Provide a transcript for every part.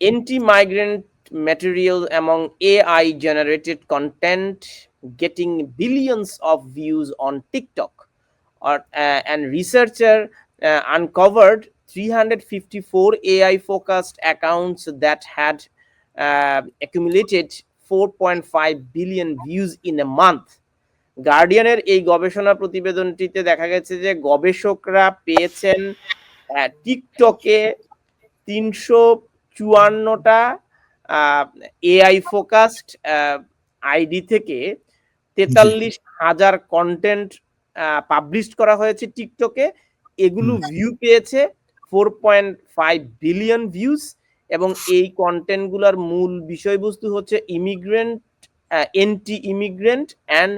anti-migrant material among AI generated content getting billions of views on TikTok. Or, uh, and researcher uh, uncovered 354 AI focused accounts that had uh, accumulated 4.5 billion views in a month. গার্ডিয়ানের এই গবেষণা প্রতিবেদনটিতে দেখা গেছে যে গবেষকরা পেয়েছেন আহ, টিকটকে তিনশো চুয়ান্নটা AI focused ID থেকে তেতাল্লিশ হাজার কন্টেন্ট পাবলিশ করা হয়েছে টিকটকে এগুলো। ভিউ পেয়েছে four point five billion views এবং এই কন্টেন্টগুলোর মূল বিষয়বস্তু হচ্ছে immigrant anti immigrant and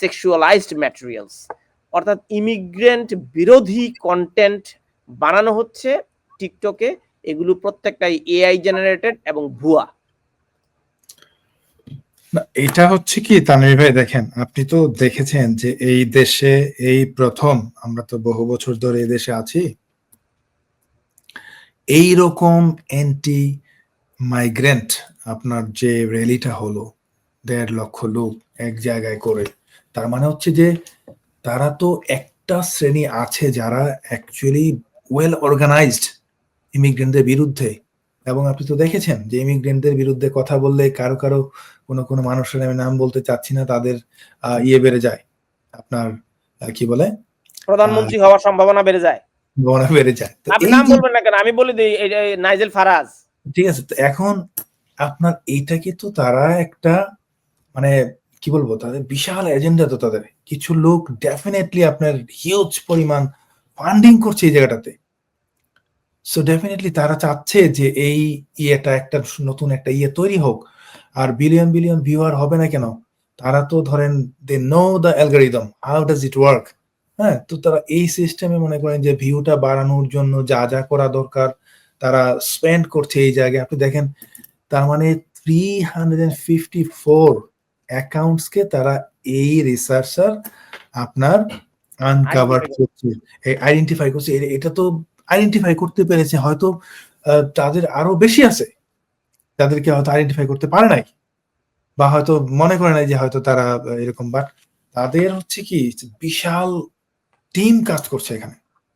sexualized materials অর্থাৎ ইমিগ্রেন্ট বিরোধী কন্টেন্ট বানানো হচ্ছে টিকটকে এগুলো প্রত্যেকটাই এআই জেনারেটেড এবং ভুয়া। এটা হচ্ছে কি, তানভীর ভাই, দেখেন, আপনি তো দেখেছেন যে এই দেশে এই প্রথম, আমরা তো বহু বছর ধরে এই দেশে আছি এই রকম অ্যান্টি মাইগ্রেন্ট আপনার যে র্যালিটা হলো, দেড় লক্ষ লোক এক জায়গায় করে, তার মানে হচ্ছে যে তারা তো একটা শ্রেণি আছে যারা অ্যাকচুয়ালি ওয়েল অর্গানাইজড ইমিগ্রেন্টদের বিরুদ্ধে। এবং আপনি তো দেখেছেন যে ইমিগ্রেন্টদের বিরুদ্ধে কথা বললে কারও কারও কোনো কোনো মানুষের আমি নাম বলতে চাচ্ছি না তাদের ইয়ে বেড়ে যায়। আপনার কি বলে? প্রধানমন্ত্রী হওয়ার সম্ভাবনা বেড়ে যায়। গণনা বেড়ে যায়। আপনি নাম বলবেন না কেন? আমি বলে দিই নাইজেল ফারাজ। ঠিক আছে তো এখন আপনার এইটাকে তো তারা একটা মানে কি বলব তাদের বিশাল এজেন্ডা তো তাদের। কিছু লোক ডেফিনেটলি আপনার হিউজ পরিমাণ ফান্ডিং করছে এই জায়গাটাতে। সো ডেফিনেটলি তারা চাচ্ছে যে এই ইয়েটা একটা নতুন একটা ইয়ে তৈরি হোক। আর বিলিয়ন বিলিয়ন ভিউয়ার হবে না কেন? তারা তো ধরেন they know the algorithm how does it work হ্যাঁ তো তারা এই সিস্টেমে মনে করেন যে ভিউটা বাড়ানোর জন্য যা যা করা দরকার তারা স্পেন্ড করছে এই জায়গায়। আপনি দেখেন তার মানে থ্রি হান্ড্রেড ফিফটি ফোর অ্যাকাউন্টসকে তারা এই রিসার্চার আপনার আনকাভার করছে। আইডেন্টিফাই করছে। এটা তো আইডেন্টিফাই করতে পেরেছে, হয়তো তাদের আরও বেশি আছে, তাদেরকে হয়তো আইডেন্টিফাই করতে পারে নাই, বা হয়তো মনে করে নাই যে হয়তো তারা এরকম বাট তাদের হচ্ছে কি, বিশাল টিম কাজ করছে এখানে।